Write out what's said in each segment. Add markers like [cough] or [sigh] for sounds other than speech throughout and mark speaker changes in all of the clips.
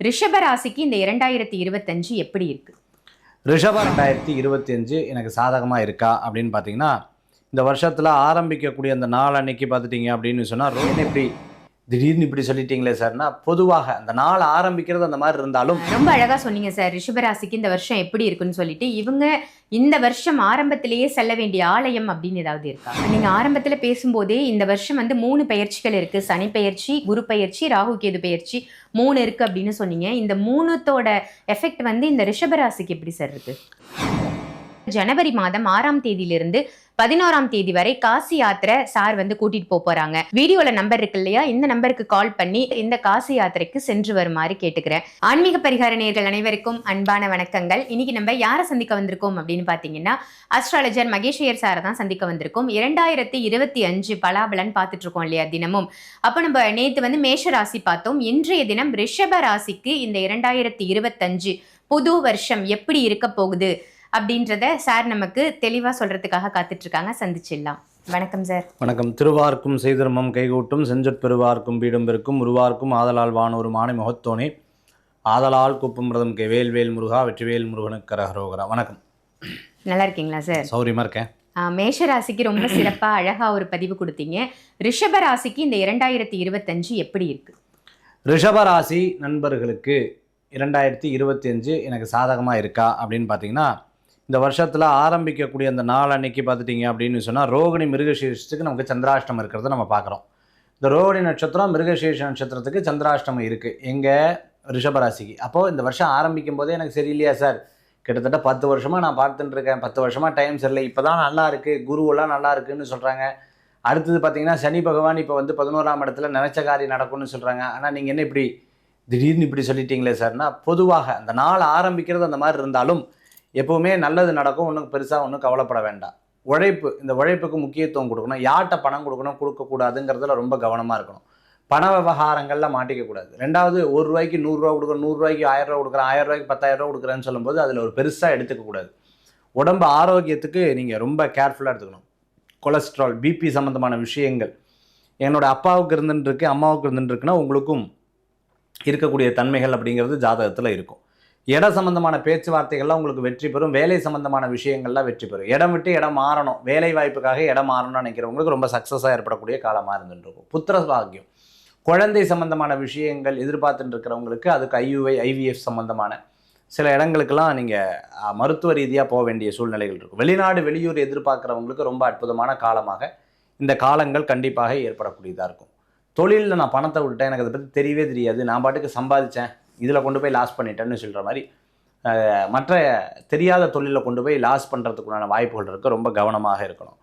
Speaker 1: ரிஷபராசிக்கு இந்த இரண்டாயிரத்தி இருபத்தஞ்சு எப்படி இருக்கு?
Speaker 2: ரிஷபம் ரெண்டாயிரத்தி இருபத்தி அஞ்சு எனக்கு சாதகமாக இருக்கா அப்படின்னு பார்த்தீங்கன்னா இந்த வருஷத்தில் ஆரம்பிக்கக்கூடிய அந்த நாள் அன்னைக்கு பார்த்துட்டீங்க அப்படின்னு சொன்னால் என்ன எப்படி திடீர்னு இப்படி சொல்லிட்டீங்களே சார்னா பொதுவாக அந்த நாள் ஆரம்பிக்கிறது அந்த மாதிரி இருந்தாலும்
Speaker 1: ரொம்ப அழகா சொன்னீங்க சார் ரிஷபராசிக்கு இந்த வருஷம் எப்படி இருக்குன்னு சொல்லிட்டு இவங்க இந்த வருஷம் ஆரம்பத்திலேயே செல்ல வேண்டிய ஆலயம் அப்படின்னு ஏதாவது இருக்கா? நீங்க ஆரம்பத்துல பேசும்போதே இந்த வருஷம் வந்து மூணு பயிற்சிகள் இருக்கு. சனி பயிற்சி குரு பயிற்சி ராகு கேது பயிற்சி மூணு இருக்கு அப்படின்னு சொன்னீங்க. இந்த மூணுத்தோட எஃபெக்ட் வந்து இந்த ரிஷபராசிக்கு எப்படி சார் இருக்கு? ஜனவரி மாதம் ஆறாம் தேதியிலிருந்து பதினோராம் தேதி வரை காசி யாத்திரை சார் வந்து கூட்டிட்டு போக போறாங்க. வீடியோல நம்பர் இருக்கு இல்லையா? இந்த நம்பருக்கு கால் பண்ணி இந்த காசி யாத்திரைக்கு சென்று வருமாறு கேட்டுக்கிறேன். ஆன்மீக பரிகார நேர்கள் அனைவருக்கும் அன்பான வணக்கங்கள். இன்னைக்கு நம்ம யாரை சந்திக்க வந்திருக்கோம் அப்படின்னு பாத்தீங்கன்னா அஸ்ட்ராலஜர் மகேஷையர் சாரை தான் சந்திக்க வந்திருக்கோம். இரண்டாயிரத்தி இருபத்தி அஞ்சு பலாபலன் பார்த்துட்டு இருக்கோம் இல்லையா தினமும். அப்போ நம்ம நேத்து வந்து மேஷ ராசி பார்த்தோம். இன்றைய தினம் ரிஷப ராசிக்கு இந்த இரண்டாயிரத்தி இருபத்தஞ்சு புது வருஷம் எப்படி இருக்க போகுது? அப்படின்றத சார் நமக்கு தெளிவா சொல்றதுக்காக காத்துட்டு இருக்காங்க சந்திச்சிடலாம். வணக்கம் சார்.
Speaker 2: வணக்கம். திருவார்க்கும் செய்திருமம் கைகூட்டும் செஞ்சற் பெருவார்க்கும் பீடும் பெருக்கும் உருவார்க்கும் ஆதலால் வானூரும் ஆணை முகத்தோனே. ஆதலால் குப்பும் ரதம் கே வேல்வேல் முருகா வெற்றிவேல் முருகனுக்கு கரகரோகரா வணக்கம்.
Speaker 1: நல்லா இருக்கீங்களா சார்?
Speaker 2: சௌரியமாக இருக்கேன்.
Speaker 1: மேஷ ராசிக்கு ரொம்ப சிறப்பா அழகா ஒரு பதிவு கொடுத்தீங்க. ரிஷப ராசிக்கு இந்த இரண்டாயிரத்தி இருபத்தஞ்சு எப்படி இருக்கு?
Speaker 2: ரிஷபராசி நண்பர்களுக்கு இரண்டாயிரத்தி இருபத்தி அஞ்சு எனக்கு சாதகமாக இருக்கா அப்படின்னு பார்த்தீங்கன்னா இந்த வருஷத்தில் ஆரம்பிக்கக்கூடிய அந்த நாள் அன்னைக்கு பார்த்துட்டிங்க அப்படின்னு சொன்னால் ரோகிணி மிருகசேஷத்துக்கு நமக்கு சந்திராஷ்டமம் இருக்கிறத நம்ம பார்க்குறோம். இந்த ரோகிணி நட்சத்திரம் மிருகசேஷ நட்சத்திரத்துக்கு சந்திராஷ்டமம் இருக்குது எங்கள் ரிஷபராசிக்கு. அப்போது இந்த வருஷம் ஆரம்பிக்கும் போதே எனக்கு சரியில்லையா சார்? கிட்டத்தட்ட பத்து வருஷமாக நான் பார்த்துட்டு இருக்கேன். பத்து வருஷமாக டைம் சரியில்லை. இப்போ தான் நல்லா இருக்குது குருவெல்லாம் நல்லா இருக்குதுன்னு சொல்கிறாங்க அடுத்தது பார்த்தீங்கன்னா சனி பகவான் இப்போ வந்து பதினோராம் இடத்துல நினைச்ச காரியம் நடக்கும்னு சொல்கிறாங்க ஆனால் நீங்கள் என்ன இப்படி திடீர்னு இப்படி சொல்லிட்டீங்களே சார்னா பொதுவாக அந்த நாள் ஆரம்பிக்கிறது அந்த மாதிரி இருந்தாலும் எப்போவுமே நல்லது நடக்கும் ஒன்றும் பெருசாக ஒன்றும் கவலைப்பட வேண்டாம். உழைப்பு இந்த உழைப்புக்கு முக்கியத்துவம் கொடுக்கணும். யார்கிட்ட பணம் கொடுக்கணும் கொடுக்கக்கூடாதுங்கிறதுல ரொம்ப கவனமாக இருக்கணும். பண விவகாரங்களில் மாட்டிக்கக்கூடாது ரெண்டாவது ஒரு ரூபாய்க்கு நூறுரூவா கொடுக்குறேன் நூறுரூவாய்க்கு ஆயிரரூவா கொடுக்குறேன் ஆயிரம் ரூபாய்க்கு பத்தாயிரம் கொடுக்குறேன்னு சொல்லும்போது அதில் ஒரு பெருசாக எடுத்துக்கக்கூடாது உடம்பு ஆரோக்கியத்துக்கு நீங்கள் ரொம்ப கேர்ஃபுல்லாக எடுத்துக்கணும். கொலஸ்ட்ரால் பிபி சம்மந்தமான விஷயங்கள். என்னோட அப்பாவுக்கு இருந்துட்டுருக்கு அம்மாவுக்கு இருந்துட்டுருக்குன்னா உங்களுக்கும் இருக்கக்கூடிய தன்மைகள் அப்படிங்கிறது ஜாதகத்தில் இருக்கும். இட சம்பந்தமான பேச்சுவார்த்தைகள்லாம் உங்களுக்கு வெற்றி பெறும் வேலை சம்பந்தமான விஷயங்கள்லாம் வெற்றி பெறும். இடம் விட்டு இடம் மாறணும். வேலை வாய்ப்புக்காக இடம் மாறணும்னு நினைக்கிறவங்களுக்கு ரொம்ப சக்ஸஸாக ஏற்படக்கூடிய காலமாக இருந்துருக்கும் புத்திர பாக்கியம். குழந்தை சம்பந்தமான விஷயங்கள் எதிர்பார்த்துட்டு இருக்கிறவங்களுக்கு அதுக்கு ஐயுஐ ஐவிஎஃப் சம்பந்தமான சில இடங்களுக்கெல்லாம் நீங்கள் மருத்துவ ரீதியாக போக வேண்டிய சூழ்நிலைகள் இருக்கும். வெளிநாடு வெளியூர் எதிர்பார்க்குறவங்களுக்கு ரொம்ப அற்புதமான காலமாக இந்த காலங்கள் கண்டிப்பாக ஏற்படக்கூடியதாக இருக்கும். தொழிலில் நான் பணத்தை விட்டேன் எனக்கு அதை பற்றி தெரியவே தெரியாது. நான் பாட்டுக்கு சம்பாதிச்சேன். இதில் கொண்டு போய் லாஸ் பண்ணிட்டேன்னு சொல்கிற மாதிரி மற்ற தெரியாத தொழிலில் கொண்டு போய் லாஸ் பண்ணுறதுக்குண்டான வாய்ப்புகள் இருக்குது ரொம்ப கவனமாக இருக்கணும்.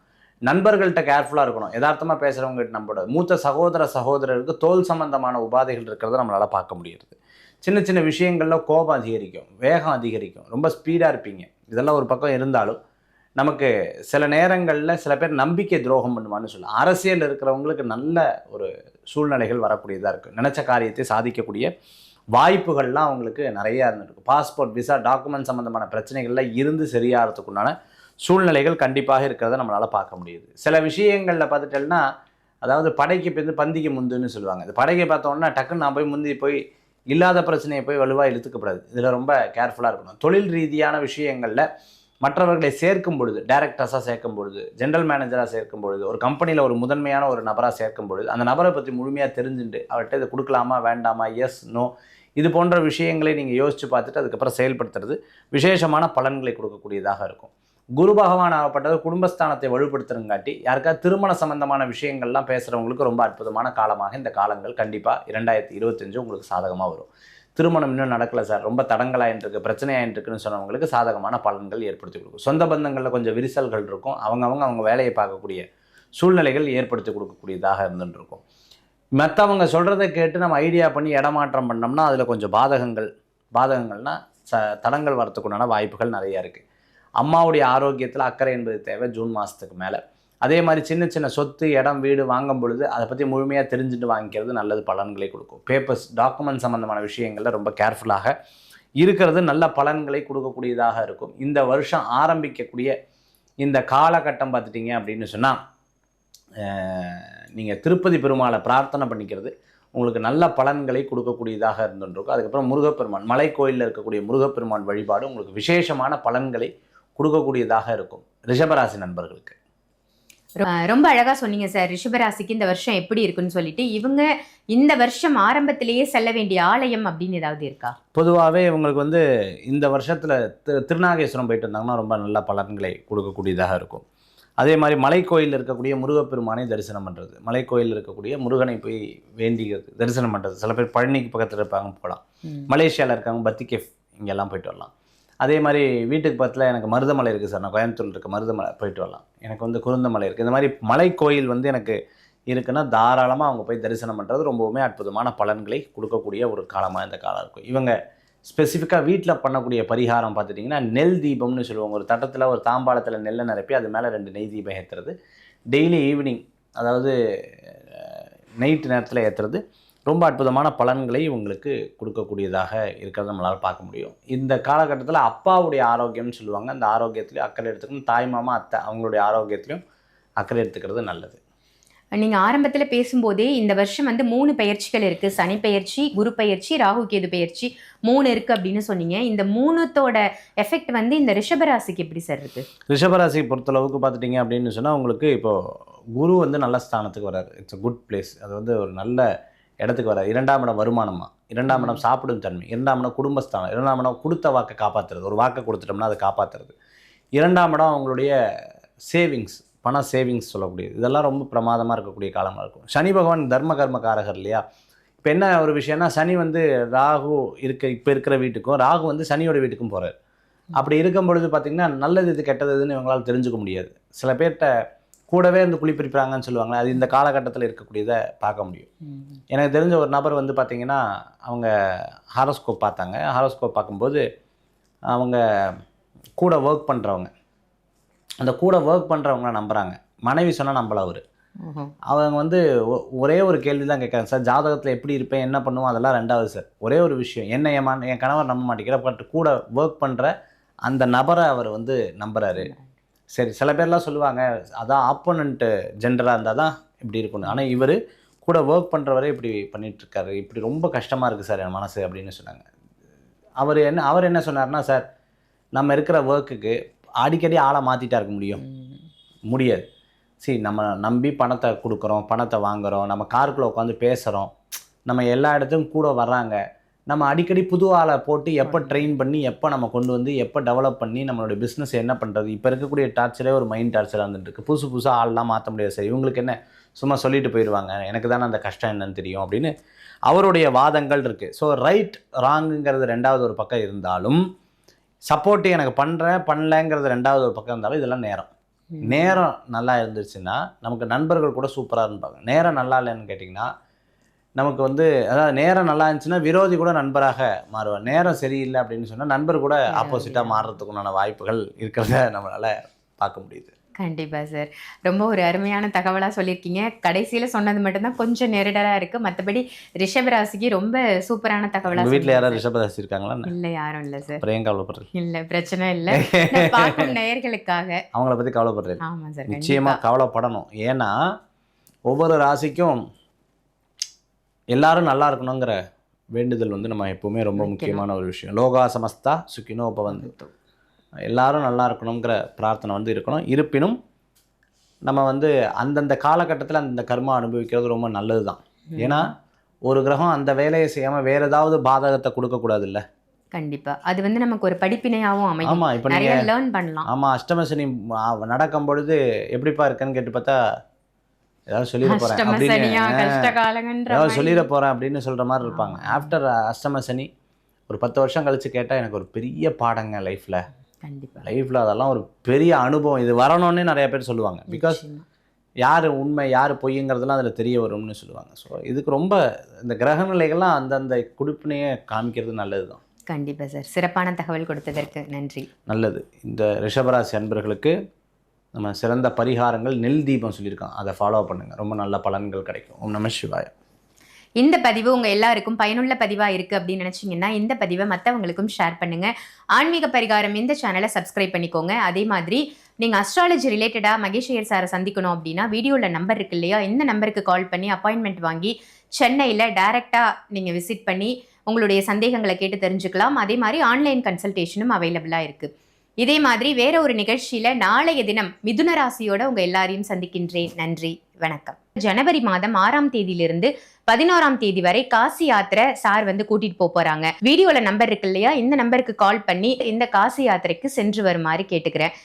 Speaker 2: நண்பர்கள்ட்ட கேர்ஃபுல்லாக இருக்கணும். யதார்த்தமாக பேசுகிறவங்ககிட்ட நம்மளோட மூத்த சகோதர சகோதரருக்கு தோல் சம்பந்தமான உபாதைகள் இருக்கிறத நம்மளால் பார்க்க முடியுது சின்ன சின்ன விஷயங்களில் கோபம் அதிகரிக்கும் வேகம் அதிகரிக்கும். ரொம்ப ஸ்பீடாக இருப்பீங்க. இதெல்லாம் ஒரு பக்கம் இருந்தாலும் நமக்கு சில நேரங்களில் சில பேர் நம்பிக்கை துரோகம் பண்ணுவான்னு சொல்லலாம். அரசியல் இருக்கிறவங்களுக்கு நல்ல ஒரு சூழ்நிலைகள் வரக்கூடியதாக இருக்குது நினச்ச காரியத்தை சாதிக்கக்கூடிய வாய்ப்புகள்லாம் அவங்களுக்கு நிறையா இருந்துருக்கு. பாஸ்போர்ட் விசா டாக்குமெண்ட் சம்மந்தமான பிரச்சனைகள்லாம் இருந்து சரியாகிறதுக்குண்டான சூழ்நிலைகள் கண்டிப்பாக இருக்கிறத நம்மளால் பார்க்க முடியுது. சில விஷயங்களில் பார்த்துட்டோம்னா அதாவது படைக்கு பிந்து பந்திக்கு முந்துன்னு சொல்லுவாங்க. இந்த படைக்கை பார்த்தோம்னா டக்குன்னு நான் போய் முந்தி போய் இல்லாத பிரச்சனையை போய் வலுவாக இழுத்துக்கப்படாது. இதில் ரொம்ப கேர்ஃபுல்லாக இருக்கணும். தொழில் ரீதியான விஷயங்களில் மற்றவர்களை சேர்க்கும் பொழுது டேரக்டர்ஸாக சேர்க்கும் பொழுது ஜென்ரல் மேனேஜராக சேர்க்கும் பொழுது ஒரு கம்பெனியில் ஒரு முதன்மையான ஒரு நபராக சேர்க்கும் பொழுது அந்த நபரை பற்றி முழுமையாக தெரிஞ்சுட்டு அவர்கிட்ட இதை கொடுக்கலாமா வேண்டாமா எஸ் நோ இது போன்ற விஷயங்களை நீங்கள் யோசித்து பார்த்துட்டு அதுக்கப்புறம் செயல்படுத்துறது விசேஷமான பலன்களை கொடுக்கக்கூடியதாக இருக்கும். குரு பகவான் ஆகப்பட்டது குடும்பஸ்தானத்தை வலுப்படுத்துறங்காட்டி யாருக்காவது திருமண சம்பந்தமான விஷயங்கள்லாம் பேசுகிறவங்களுக்கு ரொம்ப அற்புதமான காலமாக இந்த காலங்கள் கண்டிப்பாக இரண்டாயிரத்தி இருபத்தஞ்சு உங்களுக்கு சாதகமாக வரும். திருமணம் இன்னும் நடக்கல சார். ரொம்ப தடங்கலாயின்னு இருக்கு இருக்குன்னு சொன்னவங்களுக்கு சாதகமான பலன்கள் ஏற்படுத்தி கொடுக்கும். சொந்த பந்தங்களில் கொஞ்சம் விரிசல்கள் இருக்கும். அவங்கவுங்க அவங்க வேலையை பார்க்கக்கூடிய சூழ்நிலைகள் ஏற்படுத்தி கொடுக்கக்கூடியதாக இருந்துட்டு இருக்கும் மற்றவங்க சொல்கிறத கேட்டு நம்ம ஐடியா பண்ணி இடமாற்றம் பண்ணோம்னா அதில் கொஞ்சம் பாதகங்கள் பாதகங்கள்னால் ச தடங்கள் வரத்துக்குண்டான வாய்ப்புகள் நிறையா இருக்குது அம்மாவுடைய ஆரோக்கியத்தில் அக்கறை என்பது தேவை ஜூன் மாதத்துக்கு மேலே. அதே மாதிரி சின்ன சின்ன சொத்து இடம் வீடு வாங்கும் பொழுது அதை பற்றி முழுமையாக தெரிஞ்சுட்டு வாங்கிக்கிறது நல்லது பலன்களை கொடுக்கும். பேப்பர்ஸ் டாக்குமெண்ட் சம்மந்தமான விஷயங்களில் ரொம்ப கேர்ஃபுல்லாக இருக்கிறது நல்ல பலன்களை கொடுக்கக்கூடியதாக இருக்கும். இந்த வருஷம் ஆரம்பிக்கக்கூடிய இந்த காலகட்டம் பார்த்துட்டிங்க அப்படின்னு சொன்னால் நீங்கள் திருப்பதி பெருமாளை பிரார்த்தனை பண்ணிக்கிறது உங்களுக்கு நல்ல பலன்களை கொடுக்கக்கூடியதாக இருந்துருக்கும் அதுக்கப்புறம் முருகப்பெருமான் மலை கோயிலில் இருக்கக்கூடிய முருகப்பெருமான் வழிபாடு உங்களுக்கு விசேஷமான பலன்களை கொடுக்கக்கூடியதாக இருக்கும். ரிஷபராசி நண்பர்களுக்கு.
Speaker 1: ரொம்ப அழகா சொன்னீங்க சார். ரிஷபராசிக்கு இந்த வருஷம் எப்படி இருக்குன்னு சொல்லிட்டு இவங்க இந்த வருஷம் ஆரம்பத்திலேயே செல்ல வேண்டிய ஆலயம் அப்படின்னு ஏதாவது இருக்கா?
Speaker 2: பொதுவாகவே இவங்களுக்கு வந்து இந்த வருஷத்தில் திரு திருநாகேஸ்வரம் போயிட்டு வந்தாங்கன்னா ரொம்ப நல்ல பலன்களை கொடுக்கக்கூடியதாக இருக்கும். அதே மாதிரி மலைக்கோயில் இருக்கக்கூடிய முருகப்பெருமானை தரிசனம் பண்ணுறது மலைக்கோயில் இருக்கக்கூடிய முருகனை போய் வேண்டிக்கிறது தரிசனம் பண்ணுறது சில பேர் பழனிக்கு பக்கத்தில் இருப்பாங்க போகலாம். மலேசியாவில் இருக்காங்க பத்தி கேஃப் இங்கெல்லாம் போயிட்டு வரலாம். அதே மாதிரி வீட்டுக்கு பக்கத்தில் எனக்கு மருதமலை இருக்குது சார். நான் கோயம்புத்தூர் இருக்க மருதமலை போயிட்டு வரலாம். எனக்கு வந்து குருந்தமலை இருக்குது இந்த மாதிரி மலைக்கோயில் வந்து எனக்கு இருக்குன்னா தாராளமாக அவங்க போய் தரிசனம் பண்ணுறது ரொம்பவுமே அற்புதமான பலன்களை கொடுக்கக்கூடிய ஒரு காலமாக இந்த காலம் இருக்கும். இவங்க ஸ்பெசிஃபிக்காக வீட்டில் பண்ணக்கூடிய பரிகாரம் பார்த்துட்டிங்கன்னா நெல் தீபம்னு சொல்லுவாங்க. ஒரு தட்டத்தில் ஒரு தாம்பாளத்தில் நெல்லை நிரப்பி அது மேலே ரெண்டு நெய் தீபம் ஏற்றுறது டெய்லி ஈவினிங் அதாவது நைட்டு நேரத்தில் ஏற்றுறது ரொம்ப அற்புதமான பலன்களை உங்களுக்கு கொடுக்கக்கூடியதாக இருக்கிறத நம்மளால் பார்க்க முடியும். இந்த காலகட்டத்தில் அப்பாவுடைய ஆரோக்கியம்னு சொல்லுவாங்க. அந்த ஆரோக்கியத்துலேயும் அக்கறை எடுத்துக்கணும். தாய் மாமா அத்தை அவங்களுடைய ஆரோக்கியத்திலையும் அக்கறை எடுத்துக்கிறது நல்லது.
Speaker 1: நீங்கள் ஆரம்பத்தில் பேசும்போதே இந்த வருஷம் வந்து மூணு பயிற்சிகள் இருக்குது சனி பயிற்சி குரு பயிற்சி ராகு கேது பயிற்சி மூணு இருக்குது அப்படின்னு சொன்னீங்க. இந்த மூணுத்தோட எஃபெக்ட் வந்து இந்த ரிஷபராசிக்கு எப்படி சார் இருக்குது
Speaker 2: ரிஷபராசி பொறுத்தளவுக்கு பார்த்துட்டிங்க அப்படின்னு சொன்னால் உங்களுக்கு இப்போது குரு வந்து நல்ல ஸ்தானத்துக்கு வராரு. இட்ஸ் அ குட் பிளேஸ் அது வந்து ஒரு நல்ல இடத்துக்கு வராது இரண்டாம் இடம் வருமானமாக இரண்டாம் இடம் சாப்பிடும் தன்மை. இரண்டாம் இடம் குடும்பஸ்தானம். இரண்டாம் இடம் கொடுத்த வாக்கை காப்பாற்றுறது ஒரு வாக்கை கொடுத்துட்டோம்னா அதை காப்பாற்றுறது இரண்டாம் இடம் அவங்களுடைய சேவிங்ஸ் பண சேவிங்ஸ் சொல்லக்கூடியது. இதெல்லாம் ரொம்ப பிரமாதமாக இருக்கக்கூடிய காலமாக இருக்கும். சனி பகவான் தர்ம கர்மகாரகர் இல்லையா? இப்போ என்ன ஒரு விஷயம்னா சனி வந்து ராகு இருக்க இப்போ இருக்கிற வீட்டுக்கும் ராகு வந்து சனியோட வீட்டுக்கும் போகிறார் அப்படி இருக்கும் பொழுது பார்த்திங்கன்னா நல்லது இது கெட்டது இதுன்னு இவங்களால் தெரிஞ்சுக்க முடியாது. சில பேர்கிட்ட கூடவே இருந்து குளிப்பிரிப்பாங்கன்னு சொல்லுவாங்களே அது இந்த காலகட்டத்தில் இருக்கக்கூடியதை பார்க்க முடியும். எனக்கு தெரிஞ்ச ஒரு நபர் வந்து பார்த்திங்கன்னா அவங்க ஹாரோஸ்கோப் பார்த்தாங்க. ஹாரோஸ்கோப் பார்க்கும்போது அவங்க கூட ஒர்க் பண்ணுறவங்க அந்த கூட ஒர்க் பண்ணுறவங்கள நம்புகிறாங்க மனைவி சொன்னால் நம்பல அவர். அவங்க வந்து ஒரே ஒரு கேள்வி தான் கேட்குறாங்க சார் ஜாதகத்தில் எப்படி இருப்பேன்? என்ன பண்ணுவோம்? அதெல்லாம் ரெண்டாவது சார். ஒரே ஒரு விஷயம். என்ன என் மன- என் கணவர் நம்ப மாட்டேங்கிற பட் கூட ஒர்க் பண்ணுற அந்த நபரை அவர் வந்து நம்புகிறாரு சரி சில பேர்லாம் சொல்லுவாங்க அதான் ஆப்போனண்ட்டு ஜெண்டராக இருந்தால் தான் இப்படி இருக்கணும். ஆனால் இவர் கூட ஒர்க் பண்ணுறவரே இப்படி பண்ணிகிட்ருக்காரு இப்படி ரொம்ப கஷ்டமாக இருக்குது சார் என் மனசு அப்படின்னு சொன்னாங்க. அவர் என்ன அவர் என்ன சொன்னார்னா சார் நம்ம இருக்கிற ஒர்க்குக்கு அடிக்கடி ஆளை மாற்றிட்டா இருக்க முடியும். முடியாது. சரி நம்ம நம்பி பணத்தை கொடுக்குறோம் பணத்தை வாங்குறோம் நம்ம காருக்குள்ளே உட்காந்து பேசுகிறோம் நம்ம எல்லா இடத்துக்கும் கூட வர்றாங்க நம்ம அடிக்கடி புது ஆளை போட்டு எப்போ ட்ரெயின் பண்ணி எப்போ நம்ம கொண்டு வந்து எப்போ டெவலப் பண்ணி நம்மளுடைய பிஸ்னஸ் என்ன பண்ணுறது இப்போ இருக்கக்கூடிய டார்ச்சரே ஒரு மைண்ட் டார்ச்சராக இருந்துட்டு இருக்கு புதுசு புதுசாக ஆள்லாம் மாற்ற முடியாது. சார் இவங்களுக்கு என்ன? சும்மா சொல்லிட்டு போயிடுவாங்க எனக்கு தானே அந்த கஷ்டம் என்னன்னு தெரியும் அப்படின்னு அவருடைய வாதங்கள் இருக்குது ஸோ ரைட் ராங்குங்கிறது ரெண்டாவது ஒரு பக்கம் இருந்தாலும் சப்போர்ட் எனக்கு பண்ணுறேன் பண்ணலங்கிறது ரெண்டாவது ஒரு பக்கம் இருந்தாலும் இதெல்லாம் நேரம். நேரம் நல்லா இருந்துச்சுன்னா நமக்கு நண்பர்கள் கூட சூப்பராக இருப்பாங்க நேரம் நல்லா இல்லைன்னு கேட்டிங்கன்னா நமக்கு வந்து அதாவது நேரம் நல்லா இருந்துச்சுன்னா விரோதி கூட நண்பராக மாறுவார் நேரம் சரியில்லை அப்படின்னு சொன்னால் நண்பர் கூட ஆப்போசிட்டாக. மாறுறதுக்குண்டான வாய்ப்புகள் இருக்கிறத நம்மளால் பார்க்க முடியுது
Speaker 1: கண்டிப்பா சார். ரொம்ப ஒரு அருமையான தகவலா சொல்லியிருக்கீங்க. கடைசியில சொன்னது மட்டும்தான் கொஞ்சம் நெருடலா இருக்கு. மத்தபடி ரிஷபராசிக்கு ரொம்ப சூப்பரான தகவலா
Speaker 2: உங்கள் வீட்டில் யாராவது ரிஷபராசி இருக்காங்களா.
Speaker 1: இல்ல யாரும் இல்ல சார்.
Speaker 2: அப்புறம் ஏன் கவலைப்படுறீங்க?
Speaker 1: இல்ல பிரச்சனை இல்ல. [laughs] பார்க்கும் நேயர்களுக்காக.
Speaker 2: அவங்கள பற்றி கவலைப்படுறேன்
Speaker 1: ஆமா சார்.
Speaker 2: நிச்சயமாக கவலைப்படணும். ஏன்னா ஒவ்வொரு ராசிக்கும் எல்லாரும் நல்லா இருக்கணுங்கிற வேண்டுதல் வந்து நம்ம எப்பவுமே ரொம்ப. முக்கியமான ஒரு விஷயம். லோகா சமஸ்தா சுக்கினோ உபவந்து எல்லாரும் நல்லா இருக்கணுங்கிற பிரார்த்தனை வந்து இருக்கணும். இருப்பினும் நம்ம வந்து அந்தந்த காலகட்டத்தில் அந்தந்த கர்மா அனுபவிக்கிறது ரொம்ப நல்லது தான். ஏன்னா ஒரு கிரகம் அந்த வேலையை செய்யாமல் வேற ஏதாவது பாதகத்தை கொடுக்கக்கூடாது இல்லை
Speaker 1: கண்டிப்பா. அது வந்து நமக்கு ஒரு படிப்பினையாவும் அமையும்.
Speaker 2: ஆமாம் இப்போ
Speaker 1: நிறைய
Speaker 2: நீங்கள்
Speaker 1: லேர்ன் பண்ணலாம்
Speaker 2: ஆமாம் அஷ்டமசனி நடக்கும் பொழுது எப்படிப்பா இருக்குன்னு கேட்டு பார்த்தா ஏதாவது சொல்லிட போகிறேன் அப்படின்னு. ஏதாவது. சொல்லிட போகிறேன் அப்படின்னு சொல்கிற மாதிரி இருப்பாங்க. ஆஃப்டர் அஷ்டம சனி ஒரு பத்து வருஷம் கழிச்சு கேட்டால் எனக்கு ஒரு பெரிய பாடங்க லைஃப்பில்
Speaker 1: கண்டிப்பா.
Speaker 2: லைஃப்பில் அதெல்லாம் ஒரு பெரிய அனுபவம். இது வரணும்னே நிறைய பேர் சொல்லுவாங்க. பிகாஸ். யார் உண்மை யார் பொய்யுங்கிறதுலாம் அதில் தெரிய வரும்னு சொல்லுவாங்க. ஸோ இதுக்கு ரொம்ப இந்த கிரக நிலைகள்லாம் அந்தந்த குடிப்பினையே காமிக்கிறது நல்லது தான்
Speaker 1: கண்டிப்பா சார் சிறப்பான தகவல் கொடுத்ததற்கு நன்றி.
Speaker 2: நல்லது. இந்த ரிஷபராசி அன்பர்களுக்கு நம்ம சிறந்த பரிகாரங்கள் நெல் தீபம் சொல்லியிருக்கோம் அதை ஃபாலோ பண்ணுங்கள் ரொம்ப நல்ல பலன்கள் கிடைக்கும். ஓம் நம சிவாய.
Speaker 1: இந்த பதிவு உங்கள் எல்லாருக்கும் பயனுள்ள பதிவாக இருக்குது அப்படின்னு நினச்சிங்கன்னா இந்த பதிவை மற்றவங்களுக்கும் ஷேர் பண்ணுங்கள் ஆன்மீக பரிகாரம் இந்த சேனலை சப்ஸ்கிரைப் பண்ணிக்கோங்க. அதே மாதிரி நீங்கள் அஸ்ட்ராலஜி ரிலேட்டடாக மகேஷ் ஐயர் சாரை சந்திக்கணும் அப்படின்னா வீடியோவில் நம்பர் இருக்கு இல்லையா? இந்த நம்பருக்கு கால் பண்ணி அப்பாயின்மெண்ட் வாங்கி சென்னையில் டைரெக்டாக நீங்கள் விசிட் பண்ணி உங்களுடைய சந்தேகங்களை கேட்டு தெரிஞ்சுக்கலாம். அதே மாதிரி ஆன்லைன் கன்சல்டேஷனும் அவைலபிளாக இருக்குது இதே மாதிரி வேற ஒரு நிகழ்ச்சியில் நாளைய தினம் மிதுன ராசியோட உங்கள் எல்லாரையும் சந்திக்கின்றேன். நன்றி வணக்கம். ஜனவரி மாதம் ஆறாம் தேதியிலிருந்து பதினோராம் தேதி வரை காசி யாத்திரை சார் வந்து கூட்டிட்டு போக போறாங்க. வீடியோல நம்பர் இருக்கு இல்லையா? இந்த நம்பருக்கு கால் பண்ணி இந்த காசி யாத்திரைக்கு சென்று வருமாறு கேட்டுக்கிறேன்.